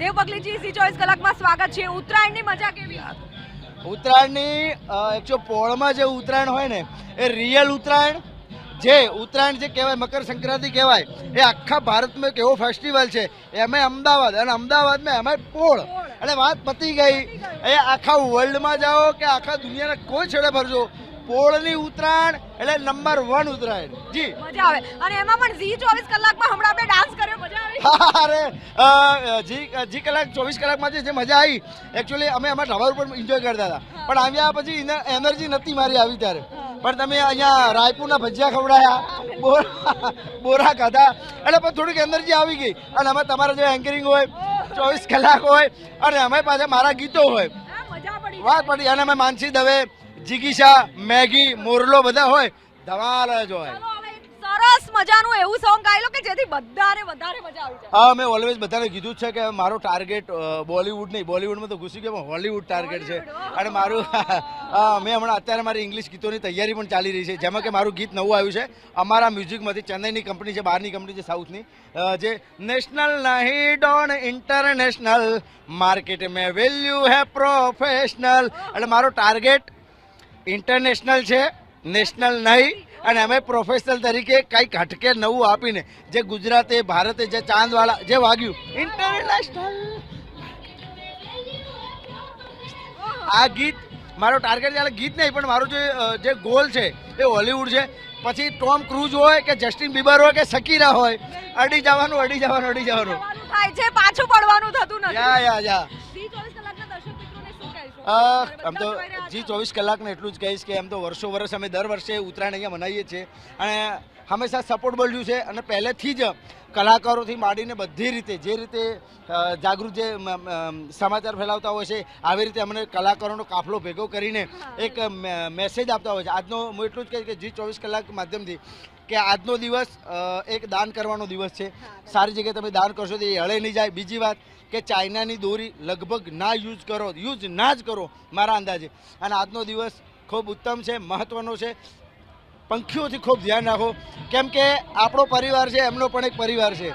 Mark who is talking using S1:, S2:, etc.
S1: દેવ પગલીજી C ચોવીસ કલાકમાં સ્વાગત છે. ઉત્તરાયણની મજા કેવી?
S2: ઉત્તરાયણની એકચ્યુઅલ પોળમાં જે ઉત્તરાયણ હોય ને એ રિયલ ઉત્તરાયણ જે ઉત્તરાયણ જે કહેવાય મકર સંક્રાંતિ કહેવાય એ આખા ભારતમાં એક એવો ફેસ્ટિવલ છે. એમાં અમદાવાદ અને અમદાવાદમાં એમાં પોળ. એટલે વાત પતી ગઈ. એ આખા વર્લ્ડમાં જાઓ કે આખા દુનિયાના કોઈ છેડે ફરજો પોળની ઉત્તરાયણ એટલે નંબર વન ઉત્તરાયણ. જી.
S1: મજા આવે. અને એમાં પણ ઝી ચોવીસ કલાકમાં હમણાં આપણે ડાન્સ
S2: અરે જી કલાક ચોવીસ કલાકમાં જે મજા આવી એકચ્યુઅલી અમે અમારા ઢાબા ઉપર એન્જોય કરતા હતા. પણ આવ્યા પછી એનર્જી નથી મારી આવી ત્યારે. પણ તમે અહીંયા રાયપુરના ભજીયા ખવડાયા બોરા બોરા ખાધા. એટલે પણ થોડીક એનર્જી આવી ગઈ. અને અમે તમારા જે એન્કરિંગ હોય ચોવીસ કલાક હોય અને અમે પાછા મારા ગીતો હોય. વાત પડી અને અમે માનસી દવે જીગીશા મેગી મોરલો બધા હોય ધમાલ જ હોય.
S1: સરસ મજાનું એવું સોંગ ગાઈ લો કે જેથી બધાને વધારે મજા આવી જાય.
S2: હા મેં ઓલવેઝ બધાને કીધું છે કે મારો ટાર્ગેટ બોલિવૂડ નહીં બોલિવૂડમાં તો ઘૂસી ગયો પણ હોલિવૂડ ટાર્ગેટ છે. અને મારું હા મેં હમણાં અત્યારે મારી ઇંગ્લિશ ગીતોની તૈયારી પણ ચાલી રહી છે જેમાં કે મારું ગીત નવું આવ્યું છે. અમારા મ્યુઝિકમાંથી ચેન્નઈની કંપની છે બહારની કંપની છે સાઉથની. જે નેશનલ નહીં ડોન ઇન્ટરનેશનલ માર્કેટ મેં વેલ્યુ હે પ્રોફેશનલ એટલે મારો ટાર્ગેટ ઇન્ટરનેશનલ છે નેશનલ નહીં અને અમે પ્રોફેશનલ તરીકે કંઈક હટકે નવું આપીને જે ગુજરાતે ભારતે જે ચાંદવાળા જે વાગ્યું ઇન્ટરનેશનલ આ ગીત મારો ટાર્ગેટ એટલે ગીત નહીં પણ મારો જે જે ગોલ છે એ હોલિવૂડ છે. પછી ટોમ ક્રૂઝ હોય કે જસ્ટિન બીબર હોય કે સકીરા હોય અડી જવાનું અડી જવાનું અડી જવાનું.
S1: જવાનું થાય છે પાછું પડવાનું થતું નથી.
S2: યા યા યા. આમ તો જી ચોવીસ કલાકને એટલું જ કહીશ કે આમ તો વર્ષો વર્ષ અમે દર વર્ષે ઉત્તરાયણ અહીંયા મનાવીએ છીએ. અને હંમેશા સપોર્ટ મળ્યું છે અને પહેલેથી જ કલાકારોથી માંડીને બધી રીતે જે રીતે જાગૃત જે સમાચાર ફેલાવતા હોય છે આવી રીતે અમને કલાકારોનો કાફલો ભેગો કરીને એક મેસેજ આપતા હોય છે. આજનો હું એટલું જ કહીશ કે જી ચોવીસ કલાક માધ્યમથી કે આજનો દિવસ એક દાન કરવાનો દિવસ છે. સારી જગ્યાએ તમે દાન કરશો તો એ હળે નહીં જાય. બીજી વાત કે ચાઇનાની દોરી લગભગ ના યુઝ કરો યુઝ ના જ કરો મારા અંદાજે. અને આજનો દિવસ ખૂબ ઉત્તમ છે મહત્ત્વનો છે. પંખીઓથી ખૂબ ધ્યાન રાખો. કેમ કે આપણો પરિવાર છે એમનો પણ એક પરિવાર છે.